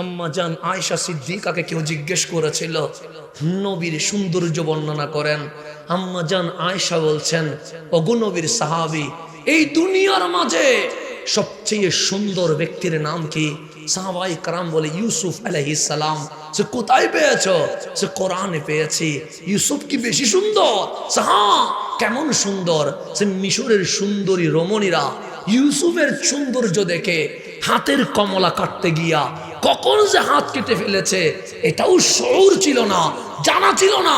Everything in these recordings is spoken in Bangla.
আম্মা জান আয়েশা সিদ্দিকাকে কেউ জিজ্ঞেস করেছিল, নবীর সৌন্দর্য বর্ণনা করেন। আম্মা জান আয়েশা বলছেন অগুনবীর সাহাবি, এই দুনিয়ার মাঝে সবচেয়ে সুন্দর ব্যক্তির নাম কি? সাহাবাই কারাম বলে, ইউসুফ আলাইহিস সালাম। সে কোথায় পেয়েছ? সে কোরআনে পেয়েছি। ইউসুফ কি বেশি সুন্দর? সাহা, কেমন সুন্দর? সে মিশরের সুন্দরী রমণীরা ইউসুফের সৌন্দর্য দেখে হাতের কমলা কাটতে গিয়া কখন যে হাত কেটে ফেলেছে, এটাও শৌর ছিল না, জানা ছিল না,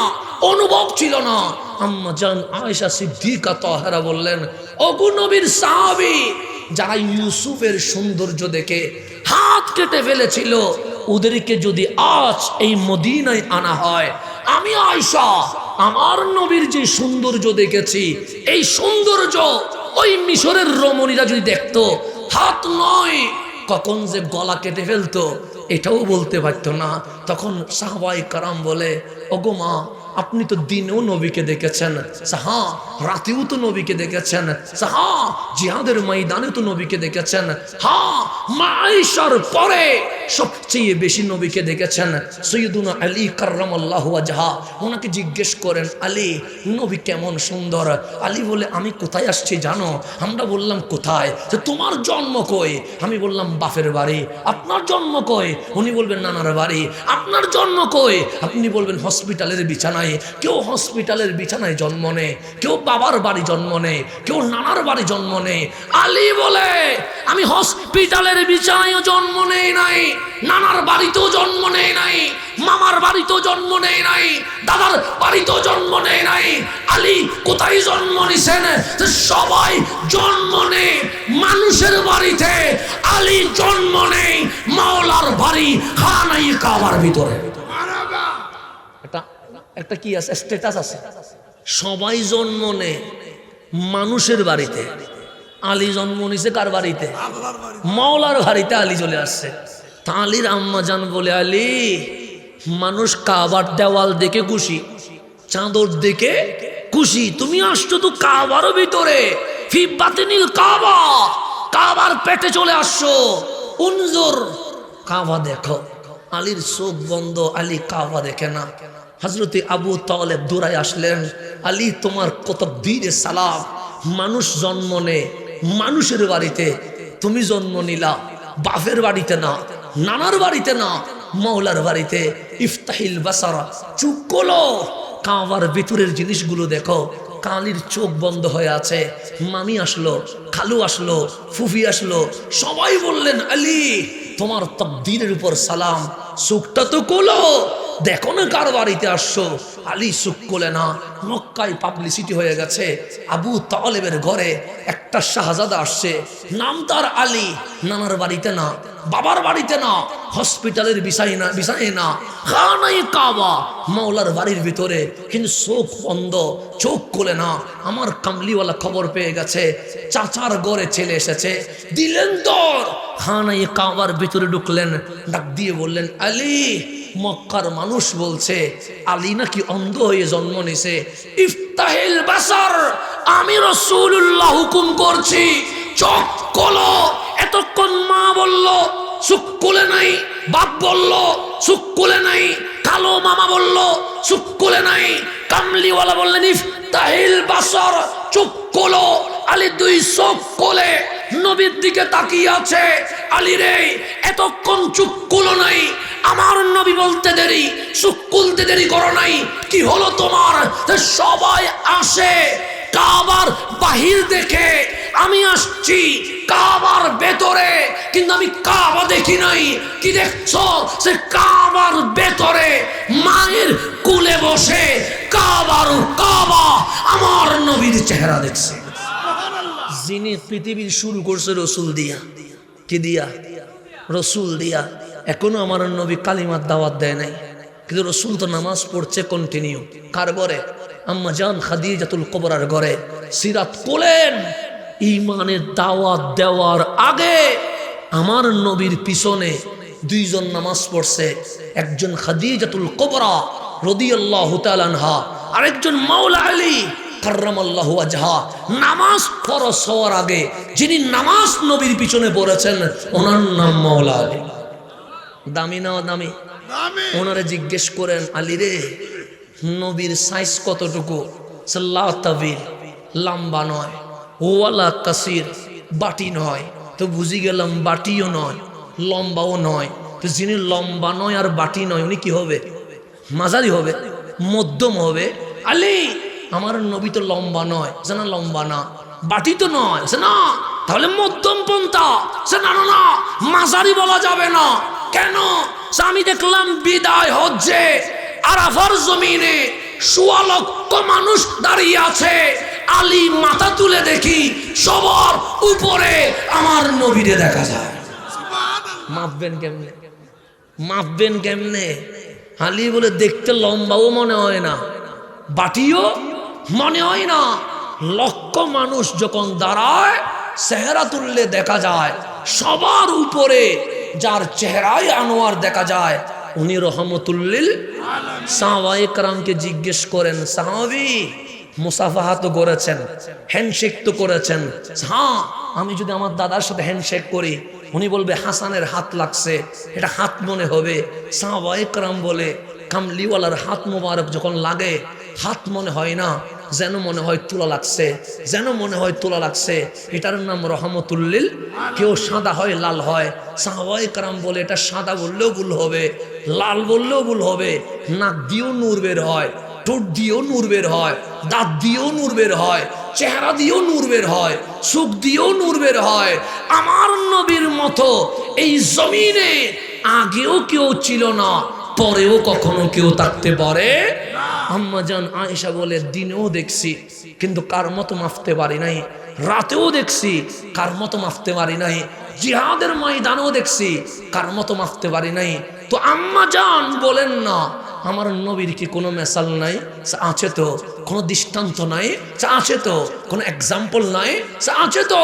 অনুভব ছিল না। আম্মা জান আয়েশা সিদ্দিকা তাহারা বললেন অগুনবীর সাহাবী, যারা ইউসুফের সৌন্দর্য দেখে হাত কেটে ফেলেছিল, ওদেরকে যদি আজ এই মদিনায় আনা হয়, আমি আয়সা আমার নবীর যে সৌন্দর্য দেখেছি, এই সৌন্দর্য ওই মিশরের রমণীরা যদি দেখতো, হাত নয় কখন যে গলা কেটে ফেলতো, এটাও বলতে পারতো না। তখন সাহবাই কারাম বলে, ওগো মা, আপনি তো দিনেও নবীকে দেখেছেন। সাহা, রাতেও তো নবীকে দেখেছেন। সাহা, জিহাদের ময়দানে তো নবীকে দেখেছেন। হা, মা পরে সবচেয়ে বেশি নবীকে দেখেছেন সৈয়দুনা আলী কার্রাম আল্লাহ জাহা ওনাকে জিজ্ঞেস করেন, আলী, নবী কেমন সুন্দর? আলী বলে, আমি কোথায় আসছি জানো? আমরা বললাম, কোথায়? যে তোমার জন্ম কই? আমি বললাম, বাপের বাড়ি। আপনার জন্ম কই? উনি বলবেন, নানার বাড়ি। আপনার জন্ম কই? আপনি বলবেন, হসপিটালের বিছানায়। কেউ হসপিটালের বিছানায় জন্ম নেয় কেউ বাবার বাড়ি জন্ম নেয় কেউ নানার বাড়ি জন্ম নেয় আলী বলে, আমি হসপিটালের বিছানায়ও জন্ম নেই নাই। নানার বাড়িতেও জন্ম নেই নাই, মামার বাড়িতেও জন্ম নেই নাই, দাদার বাড়িতেও জন্ম নেই নাই, আলী কোথায় জন্ম নিছেন? সবাই জন্ম নেই মানুষের বাড়িতে, আলী জন্ম নেই মাওলার বাড়ি খানাই কাবার ভিতরে। একটা একটা কি আছে? স্ট্যাটাস আছে। সবাই জন্ম নেয় মানুষের বাড়িতে। আলী জন্ম নিছে কার বাড়িতে? মাওলার বাড়িতে আলী চলে আসছে। তা আলীর আম্মা জান বলে, আলী, মানুষ কাবার দেওয়াল দেখে খুশি, চাঁদর দেখে খুশি। তুমি আসছো তো কাবারও ভিতরে ফি বাতিনিল কাবা কাবার পেটে চলে আসছো। উনজোর, কাবা দেখো। আলীর চোখ বন্ধ, আলী কাবা দেখে না। হজরতে আবু তালেব দৌড়ায় আসলেন, আলী, তোমার কত বীরে সালাম। মানুষ জন্ম নে, মানুষের বাড়িতে তুমি জন্ম নিলা, বাপের বাড়িতে না। নানার বাড়িতে না মৌলার বাড়িতে। ইফতাহিল বাসারা, চুপ করো। কাঁবার ভিতরের জিনিসগুলো দেখো, কালির চোখ বন্ধ হয়ে আছে। মামি আসলো, খালু আসলো, ফুফি আসলো, সবাই বললেন, আলী, তোমার তকদিরের উপর সালাম। সুখটা তো কোলো দেখো না কার বাড়িতে আসছো? আলী সুখ কোলে না, মক্কায় পাবলিসিটি হয়ে গেছে। আবু তালেবের ঘরে একটা শাহজাদা আসছে। নাম তার আলী, নানার বাড়িতে না, বাবার বাড়িতে না, হসপিটালের বিষয় না, বিষয়ে না খানাই কাবা, মাওলার বাড়ির ভিতরে। কিন্তু চোখ বন্ধ, চোখ কোলে না। আমার কামলিওয়ালা খবর পেয়ে গেছে, চাচার গড়ে ছেলে এসেছে। দিলেন দর খানাই কাবার ভিতরে ঢুকলেন, ডাক দিয়ে বললেন, আলী মক্কার মানুষ বলছে, আলী নাকি অন্ধ হয়ে জন্ম নিছে। ইফতাহিল বাসার, আমি রসুল্লাহ হুকুম করছি, চোখ কলো এতক্ষণ মা বলল সুখ কোলে নাই, বাপ বলল সুখ কোলে নাই, কালো মামা বলল সুখ কোলে নাই। কামলিওয়ালা বললেন, ইফতাহিল বাসার চুপ কোলো আলী দুই চোখ কোলে নবীর দিকে তাকিয়ে আছে। আলী রে এতক্ষণ চুপ কুলো নাই আমার নবী বলতে দেরি চুপ কুলতে দেরি করো নাই। কি হলো তোমার? সবাই আসে, কাবার বাহির দেখে। আমি আসছি কাবার ভেতরে, কিন্তু আমি কাবা দেখি নাই। কি দেখছ? সে কাবার ভেতরে মায়ের কুলে বসে কাবার, কাবা আমার নবীর চেহারা দেখছে। যিনি পৃথিবীর শুরু করছে রসুল দিয়া। কি দিয়া? রসুল দিয়া। এখনও আমার নবী কালিমার দাওয়াত দেয় নাই। কিন্তু রসুল তো নামাজ পড়ছে কন্টিনিউ কার ঘরে? আম্মা জান খাদিজাতুল কবরার ঘরে। সিরাত কোলেন। ইমানের দাওয়াত দেওয়ার আগে আমার নবীর পিছনে দুইজন নামাজ পড়ছে। একজন খাদিজাতুল কবরা রদিয়াল্লাহু তাআলাহা আরেকজন মাওলা আলী নামাজ ফরজ হওয়ার আগে যিনি নামাজ নবীর পিছনে পড়েছেন, ওনার নাম মাওলা আলী। দামি না দামি। ওনারা জিজ্ঞেস করেন আলী রে নবীর সাইজ কতটুকু? সাল্লাহ তাবির লম্বা নয় ওয়ালা কাসির বাটি নয়। তো বুঝি গেলাম বাটিও নয় লম্বাও নয়। তো যিনি লম্বা নয় আর বাটি নয় উনি কি হবে? মাঝারি হবে মধ্যম হবে। আলী আমার নবী তো লম্বা নয় সে না লম্বা না বাটি তো নয় সে না। তাহলে মধ্যম পন্থা সে না না মাঝারি বলা যাবে না। কেন? আমি দেখলাম বিদায় হচ্ছে। আরাফার জমিনে সোয়া লক্ষ মানুষ দাঁড়িয়ে আছে। আলী মাথা তুলে দেখি সবার উপরে আমার নবীরে দেখা যায়। মাপবেন কেমনে? মাপবেন কেমনে? আলী বলে, দেখতে লম্বাও মনে হয় না, বাটিও মনে হয় না। লক্ষ মানুষ যখন দাঁড়ায়, চেহারা তুললে দেখা যায়, সবার উপরে যার চেহারায় আনোয়ার দেখা যায়, উনি রহমতুল্লিল সাহাবাই কারামকে জিজ্ঞেস করেন, সাহাবি মুসাফাহা তো করেছেন, হ্যান্ডশেক তো করেছেন। হ্যাঁ আমি যদি আমার দাদার সাথে হ্যান্ডশেক করি, উনি বলবে, হাসানের হাত লাগছে, এটা হাত মনে হবে। সাহাবাই কারাম বলে, কামলিওয়ালার হাত মোবারক যখন লাগে, হাত মনে হয় না। যেন মনে হয় তুলা লাগছে, যেন মনে হয় তুলা লাগছে। এটার নাম রহমতুল্লিল। কেউ সাদা হয়, লাল হয়। সাহাবাই কারাম বলে এটা সাদা বললেও ভুল হবে, লাল বললেও ভুল হবে। নাক দিয়েও নূর বের হয়, ঠোঁট দিয়েও নূর বের হয়, দাঁত দিয়েও নূর বের হয়, চেহারা দিয়েও নূর বের হয় সুখ দিয়েও নূর বের হয়। আমার নবীর মতো এই জমিনে আগেও কেউ ছিল না, পরেও কখনো কেউ থাকতে পারে আম্মাজান আয়েশা বলে, দিনেও দেখছি, কিন্তু কার মতো মাফতে পারি নাই। রাতেও দেখছি, কার মতো মাফতে পারি নাই। জিহাদের ময়দানেও দেখছি, কার মতো মাফতে পারি নাই। তো আম্মা জান বলেন না, আমার নবীর কি কোনো মেসাল নাই? আছে তো। কোনো দৃষ্টান্ত নাই? আছে তো। কোনো এক্সাম্পল নাই? আছে তো।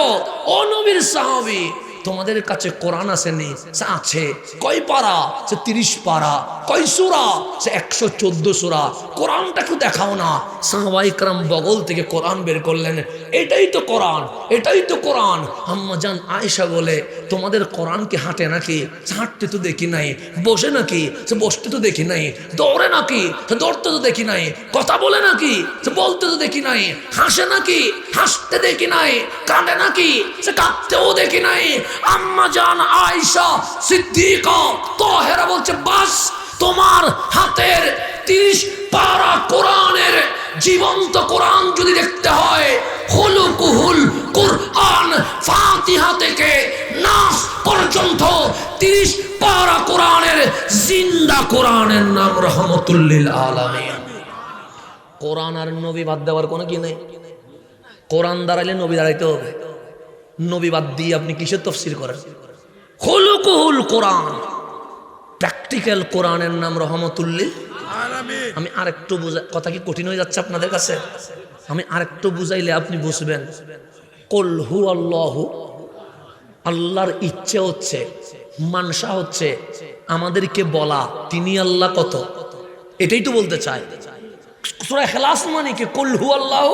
ও নবীর সাহাবি তোমাদের কাছে কোরআন আসেনি আছে। কয় পারা? সে তিরিশ পারা। কয় সুরা? সে একশো চোদ্দ সুরা। কোরআনটা একটু দেখাও না। সাহবাইকরম কারাম বগল থেকে কোরআন বের করলেন। এটাই তো কোরআন, এটাই তো কোরআন। আম্মা জান আয়েশা বলে তোমাদের কোরআন কি হাঁটে নাকি? হাঁটতে তো দেখি নাই। বসে নাকি? সে বসতে তো দেখি নাই। দৌড়ে নাকি? সে দৌড়তে তো দেখি নাই। কথা বলে নাকি? সে বলতে তো দেখি নাই। হাসে নাকি? হাসতে দেখি নাই। কাঁদে নাকি? সে কাঁদতেও দেখি নাই। আম্মা জান আয়েশা সিদ্দিকা তোহেরা বলছে, বাস, তোমার হাতের তিরিশ পারা কোরআনের জীবন্ত কোরআন যদি দেখতে হয় হুলুকুহুল কোরআন ফাতিহা থেকে নাস পর্যন্ত তিরিশ পারা কোরআনের জিন্দা কোরআনের নাম রহমতুল্লিল আলামিন। কোরআন আর নবী বাদ দেওয়ার কোনো কি নেই? কোরআন দাঁড়াইলে নবী দাঁড়াইতে হবে। নবী বাদ দিয়ে আপনি কিসের তফসির করেন? হুলুকুহুল কোরআন। প্র্যাকটিক্যাল কোরআনের নাম রহমতুল্লিল আমি আরেকটু বুঝা কথা কি কঠিন হয়ে যাচ্ছে আপনাদের কাছে? আমি আরেকটু বুঝাইলে আপনি বুঝবেন। কল হু আল্লাহ আল্লাহর ইচ্ছে হচ্ছে, মানসা হচ্ছে, আমাদেরকে বলা। তিনি আল্লাহ কত? এটাই তো বলতে ইখলাস মানে কি? কল হু আল্লাহ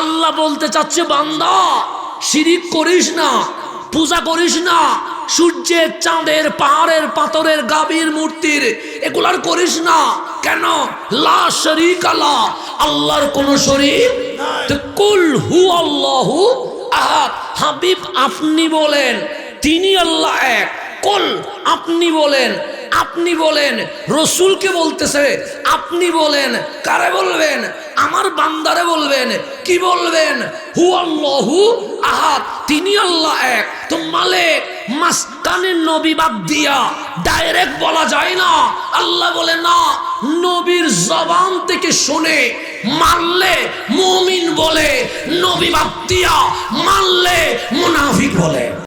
আল্লাহ বলতে চাচ্ছে, বান্দা, শিরিক করিস না, পূজা করিস না সূর্যের চাঁদের, পাহাড়ের, পাথরের, গাভীর মূর্তির। এগুলার করিস না। কেন? লা শরীক আল্লাহ আল্লাহর কোন শরীর কুল হু আল্লাহু আহাদ। হাবিব আপনি বলেন, তিনি আল্লাহ এক। কুল আপনি বলেন আপনি বলেন রসুলকে বলতেছে? আপনি বলেন, কারে বলবেন? আমার বান্দারে বলবেন, কি বলবেন? হু আল্লাহু আহাদ। তিনি আল্লাহ এক। তো মালিক মাস্তানের নবী বাদ দিয়া ডাইরেক্ট বলা যায় না। আল্লাহ বলে, না, নবীর জবান থেকে শুনে মারলে মুমিন বলে, নবী বাদ দিয়া মারলে মুনাফিক বলে।